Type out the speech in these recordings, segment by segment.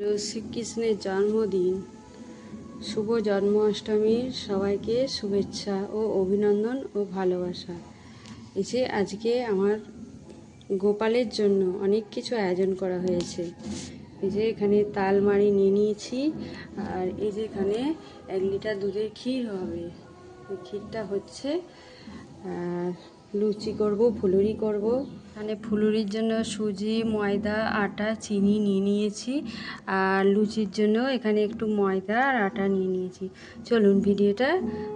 শ্রীকৃষ্ণের জন্মদিন। শুভ জন্মাষ্টমীর সবাইকে শুভেচ্ছা ও অভিনন্দন ও ভালোবাসা। এই যে আজকে আমার গোপালের জন্য অনেক কিছু আয়োজন করা হয়েছে। এই যে এখানে তালমারি নিয়ে নিয়েছি, আর এই যে এখানে এক লিটার দুধের ক্ষীর হবে। ক্ষীরটা হচ্ছে আর লুচি করব, ফুলুরি করব। এখানে ফুলুরির জন্য সুজি, ময়দা, আটা, চিনি নিয়ে নিয়েছি। আর লুচির জন্য এখানে একটু ময়দা আর আটা নিয়ে নিয়েছি। চলুন ভিডিওটা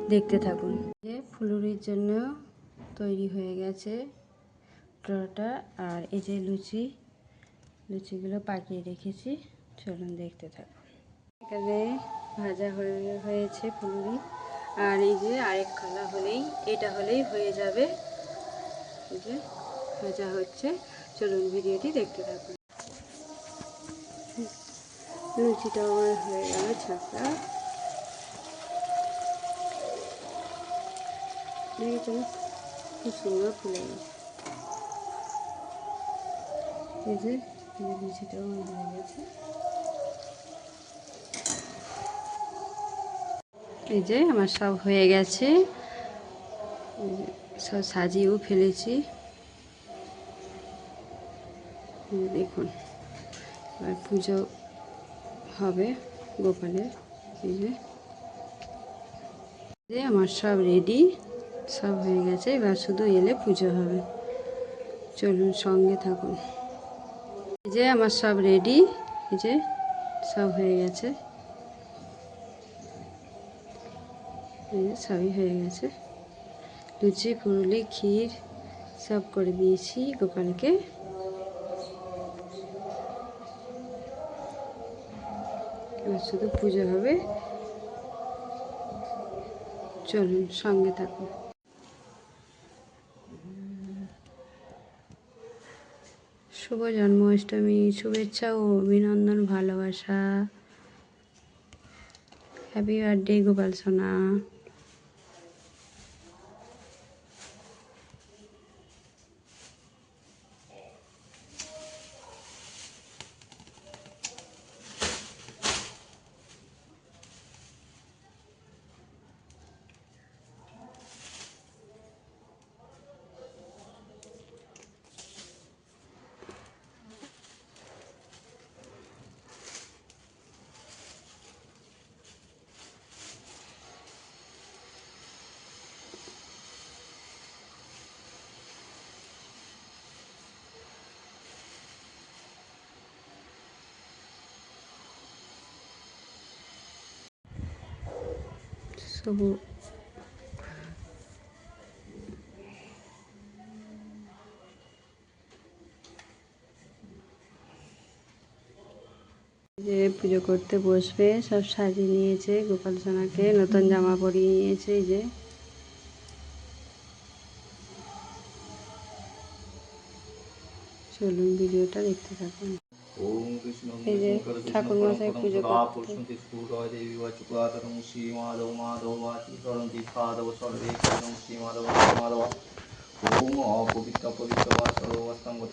দেখতে থাকুন। যে ফুলুরির জন্য তৈরি হয়ে গেছে ড্রটা আর এই যে লুচি, লুচিগুলো পাকিয়ে রেখেছি। চলুন দেখতে থাকুন। এখানে ভাজা হয়ে হয়েছে ফুলুরি। আর এই যে আরেক খালা হলেই, এটা হলেই হয়ে যাবে। যে ভাজা হচ্ছে। চলুন ভিডিওটি দেখতে থাকুন। লুচিটা আমার হয়ে গেল ছাপড়া দেখেছেন? খুব সুন্দর ফুলে গেছে। এই যে লুচিটাও হয়ে গেছে। এই যে, আমার সব হয়ে গেছে। সব সাজিয়েও ফেলেছি। দেখুন, এবার পুজো হবে গোপালের, এই যে। আমার সব রেডি সব হয়ে গেছে, এবার শুধু এলে পুজো হবে। চলুন সঙ্গে থাকুন। এই যে আমার সব রেডি এই যে সব হয়ে গেছে। এই যে সবই হয়ে গেছে। লুচি পুরুলি ক্ষীর সব করে দিয়েছি গোপালকে। শুধু পুজো হবে। চলুন সঙ্গে থাকুন। শুভ জন্মাষ্টমী, শুভেচ্ছা ও অভিনন্দন, ভালোবাসা। হ্যাপি বার্থডে গোপাল সোনা। শুভ যে পুজো করতে বসবে, সব সাজিয়ে নিয়েছে, গোপাল সোনাকে নতুন জামা পরিয়ে নিয়েছে যে। চলুন ভিডিওটা দেখতে থাকুন। এই যে ঠাকুর মশাই পুজো করতে। পুষ্পন্তি স্ফুটয় দেবী বাচুকাতরং শ্রী মাধব মাধব বাচি করন্তি সাধব সর্বে কৃষ্ণ শ্রী মাধব মাধব ওম অপবিত্র পবিত্র বা সর্বস্তঙ্গত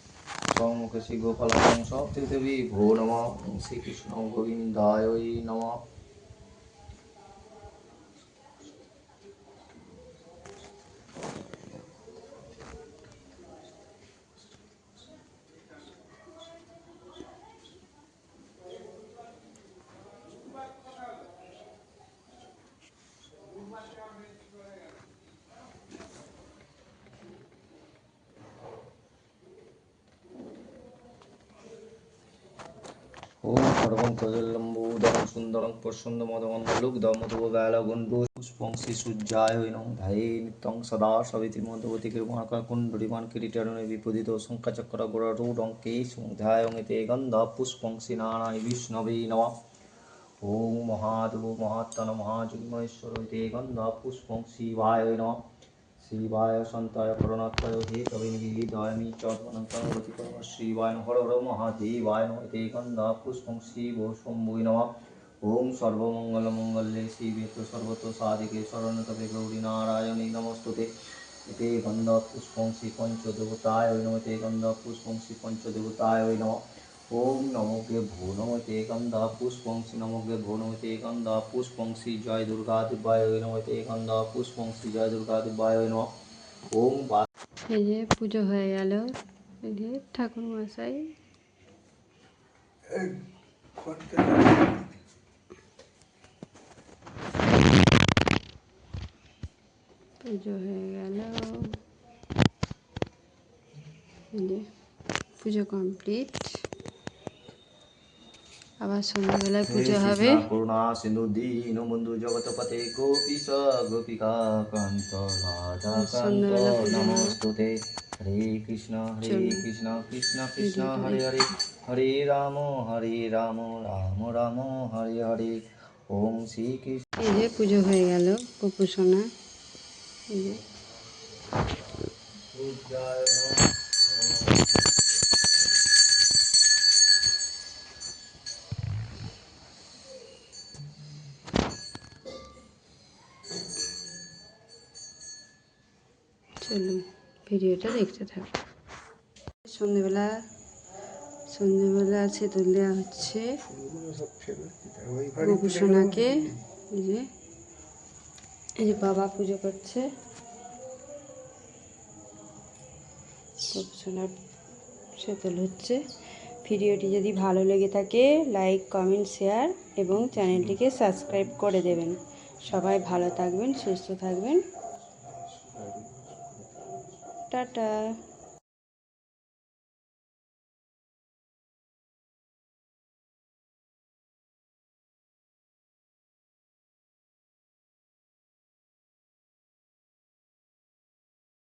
দিতালোকা দেবী তংসকলমনাশনায় পৃথিবী ভো নম শ্রীকৃষ্ণ গোবিন্দায় সুপুষ্পে ওম সর্বং কজলম্বুদরং সুন্দরং প্রসন্দমদমঙ্গলুগ্ধ মধুবালগন্ডু পুষ্পং শ্রীসূর্যায় নং ধায়ে নিত্যং সদা সবিতি মধুবতী কৃপাণকার কুণ্ডলিমান কিরীটারণে বিপদিত শঙ্খচক্র গরুডং কেশং ধ্যায়ং এতে গন্ধ পুষ্পং শ্রীনারায় বিষ্ণবে নমঃ। ওম মহাদেব মহাত্মন মহাযোগিমহেশ্বর তে গন্ধ পুষ্পং শিবায় নমঃ। श्रीवाय सन्ताय करुणात्ताय हे कविन्वीदायमी चात्मनन्तावति परम श्रीवाय हर हर महादेवाय नमते गन्धा पुष्पं शिवो शम्भुय नमः। ॐ सर्वमङ्गलमङ्गल्ये शिवे तु सर्वतो साधिके शरणतपे गौरीनारायणे नमस्तुते। ते गन्धपुष्पं श्रीपञ्चदेवताय नमते गन्धपुष्पं श्रीपञ्चदेवताय नमः। ওম নমোগে ভো নমতে গন্ধা পুষ্পং শ্রী নমোগে ভো নমতে গন্ধা পুষ্পং শ্রী জয় দুর্গা দিব্যায় নমতে গন্ধা পুষ্পং জয় দুর্গা দিব্যায় নম ওম বা এই যে পুজো হয়ে গেল এই যে ঠাকুর মশাই পুজো হয়ে গেল পুজো কমপ্লিট আবার সন্ধ্যাবেলায় পুজো হবে। করুণা সিন্ধু দীন বন্ধু জগৎপতে গোপীশ গোপিকা কান্ত রাধা কান্ত। নমস্তুতে। হরে কৃষ্ণ হরে কৃষ্ণ কৃষ্ণ কৃষ্ণ হরে হরে। হরে রাম হরে রাম রাম রাম হরে হরে। ওম শ্রী কৃষ্ণ। এই যে পুজো হয়ে গেল পপু এই যে। চলুন। ভিডিওটা দেখতে থাকুন। সন্ধেবেলা সন্ধেবেলা আছে দেওয়া হচ্ছে সোনাকে এই যে এই যে বাবা পুজো করছে। গপু সোনার সেতল হচ্ছে। ভিডিওটি যদি ভালো লেগে থাকে লাইক কমেন্ট শেয়ার এবং চ্যানেলটিকে সাবস্ক্রাইব করে দেবেন। সবাই ভালো থাকবেন সুস্থ থাকবেন। টাটা